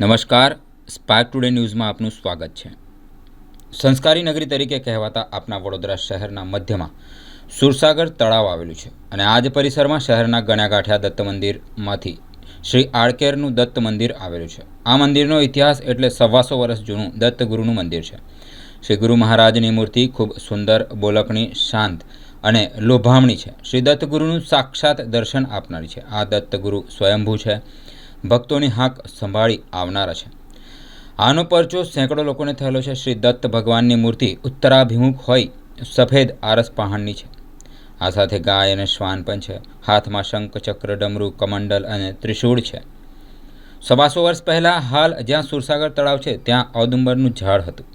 નમસ્કાર spark today ન્યૂઝમાં આપનું સ્વાગત છે. સંસ્કારી નગરી તરીકે કહેવાતા આપના વડોદરા શહેરના મધ્યમાં સુરસાગર તળાવ આવેલું છે અને આ જ પરિસરમાં શહેરના ગણ્યાગાંઠિયા દત્ત મંદિરમાંથી શ્રી આળકેરનું દત્ત મંદિર આવેલું છે. આ મંદિરનો ઇતિહાસ એટલે સવાસો વર્ષ જૂનું દત્ત ગુરુનું મંદિર છે. શ્રી ગુરુ મહારાજની મૂર્તિ ખૂબ સુંદર, બોલકણી, શાંત અને લોભામણી છે. શ્રી દત્ત ગુરુનું સાક્ષાત દર્શન આપનારી છે. આ દત્ત ગુરુ સ્વયંભૂ છે. ભક્તોની હાંક સંભાળી આવનારા છે. આનો પરચો સેંકડો લોકોને થયેલો છે. શ્રી દત્ત ભગવાનની મૂર્તિ ઉત્તરાભિમુખ હોય, સફેદ આરસ પહાણની છે. આ સાથે ગાય અને શ્વાન પણ છે. હાથમાં શંખ ચક્ર ડમરૂ, કમંડલ અને ત્રિશૂળ છે. સવાસો વર્ષ પહેલાં હાલ જ્યાં સુરસાગર તળાવ છે, ત્યાં ઔદુંબરનું ઝાડ હતું.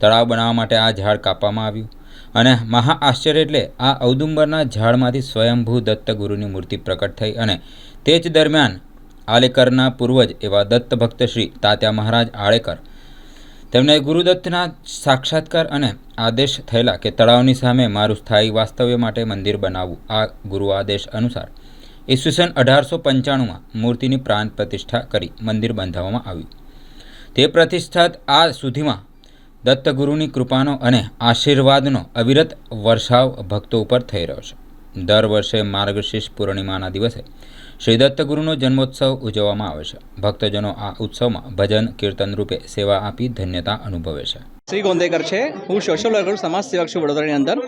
તળાવ બનાવવા માટે આ ઝાડ કાપવામાં આવ્યું અને મહા આશ્ચર્ય એટલે આ ઔદુંબરના ઝાડમાંથી સ્વયંભૂ દત્ત ગુરુની મૂર્તિ પ્રકટ થઈ અને તે જ દરમિયાન આલેકરના પૂર્વજ એવા દત્ત ભક્ત શ્રી તાત્યા મહારાજ આળેકર તેમને ગુરુદત્તના સાક્ષાત્કાર અને આદેશ થયેલા કે તળાવની સામે મારું સ્થાયી વાસ્તવ્ય માટે મંદિર બનાવવું, આ ગુરુ આદેશ અનુસાર ઈસવીસન અઢારસો પંચાણુંમાં મૂર્તિની પ્રાણ પ્રતિષ્ઠા કરી મંદિર બંધાવવામાં આવ્યું. તે પ્રતિષ્ઠાત આ સુધીમાં દત્તગુરુની કૃપાનો અને આશીર્વાદનો અવિરત વર્ષાવ ભક્તો ઉપર થઈ રહ્યો છે. દર વર્ષે માર્ગશીર્ષ પૂર્ણિમાના દિવસે શ્રી દત્તગુરુનો જન્મોત્સવ ઉજવવામાં આવે છે. ભક્તજનો આ ઉત્સવમાં ભજન, કીર્તન રૂપે સેવા આપી ધન્યતા અનુભવે છે. શ્રી ગોંદેકર છે. હું સોશિયલ વર્કર સમાજ સેવક છું વડોદરાની અંદર.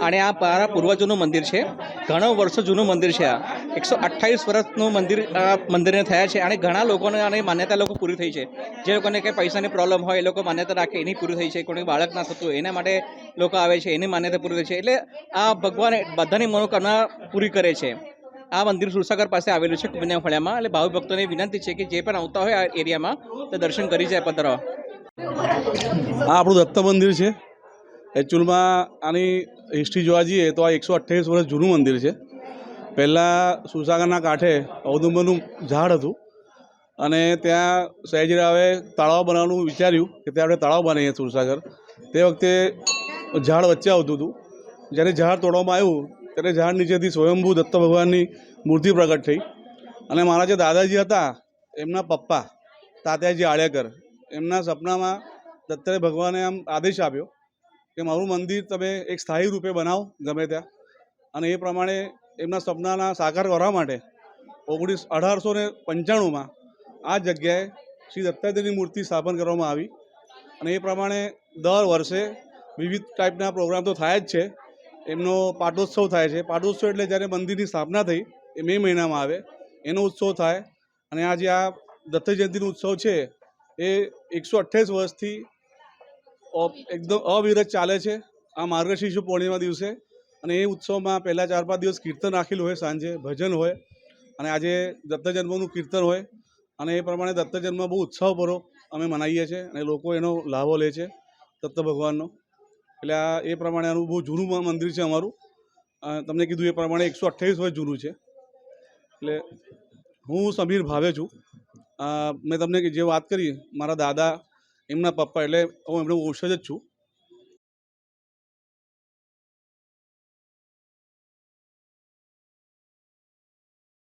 અને આ મારા પૂર્વજોનું મંદિર છે. ઘણા વર્ષો જૂનું મંદિર છે આ. એકસો અઠ્ઠાવીસ વર્ષનું મંદિર આ મંદિરને થયા છે. અને ઘણા લોકોને આની માન્યતા લોકો પૂરી થઈ છે. જે લોકોને કંઈ પૈસાની પ્રોબ્લેમ હોય, એ લોકો માન્યતા રાખે, એની પૂરી થઈ છે. કોઈ બાળક ના થતું એના માટે લોકો આવે છે, એની માન્યતા પૂરી થઈ છે. એટલે આ ભગવાન બધાની મનોકામના પૂરી કરે છે. આ મંદિર સુરસાગર પાસે આવેલું છે કુંભના ફળિયામાં. એટલે ભાવિ ભક્તોને વિનંતી છે કે જે પણ આવતા હોય આ એરિયામાં, તો દર્શન કરી જાય પત્ર. આ આપણું દત્ત મંદિર છે. એકચ્યુઅલમાં આની હિસ્ટ્રી જોવા જઈએ તો આ એકસો અઠ્ઠાવીસ વર્ષ જૂનું મંદિર છે. પહેલાં સુરસાગરના કાંઠે ઔદુંબરનું ઝાડ હતું. અને ત્યાં સયાજીરાવે તળાવ બનાવવાનું વિચાર્યું કે ત્યાં આપણે તળાવ બનાવીએ સુરસાગર. તે વખતે ઝાડ વચ્ચે આવતું હતું. જ્યારે ઝાડ તોડવામાં આવ્યું ત્યારે ઝાડ નીચેથી સ્વયંભૂ દત્ત ભગવાનની મૂર્તિ પ્રગટ થઈ. અને મારા જે દાદાજી હતા, એમના પપ્પા, તાત્યાજી આળેકર એમના સપનામાં દત્તરે ભગવાને આમ આદેશ આપ્યો કે મારું મંદિર તમે એક સ્થાયી રૂપે બનાવો, ગમે ત્યાં. અને એ પ્રમાણે એમના સપનાના સાકાર કરવા માટે ઓગણીસ, અઢારસો ને પંચાણુંમાં આ જગ્યાએ શ્રી દત્તાત્રેયની મૂર્તિ સ્થાપન કરવામાં આવી. અને એ પ્રમાણે દર વર્ષે વિવિધ ટાઈપના પ્રોગ્રામ તો થાય જ છે. એમનો પાટોત્સવ થાય છે. પાટોત્સવ એટલે જ્યારે મંદિરની સ્થાપના થઈ, એ મે મહિનામાં આવે, એનો ઉત્સવ થાય અને આ જે આ દત્ત જયંતિનો ઉત્સવ છે, એ એકસો અઠ્ઠાવીસ વર્ષથી એકદમ અવિરત ચાલે છે. આ માર્ગશીર્ષ પૂર્ણિમા દિવસે અને એ ઉત્સવમાં પહેલાં ચાર પાંચ દિવસ કીર્તન રાખેલું હોય, સાંજે ભજન હોય અને આજે દત્ત જન્મનું કીર્તન હોય અને એ પ્રમાણે દત્ત જન્મ બહુ ઉત્સવપૂર્વક અમે મનાવીએ છીએ અને લોકો એનો લાભો લે છે દત્ત ભગવાનનો. એટલે આ એ પ્રમાણે આનું બહુ જૂનું મંદિર છે અમારું. તમને કીધું એ પ્રમાણે એકસો અઠ્ઠાવીસ વર્ષ જૂનું છે. એટલે હું સમીર ભાવે છું. મેં તમને જે વાત કરી, મારા દાદા, એમના પપ્પા, એટલે હું એમનો વંશજ જ છું.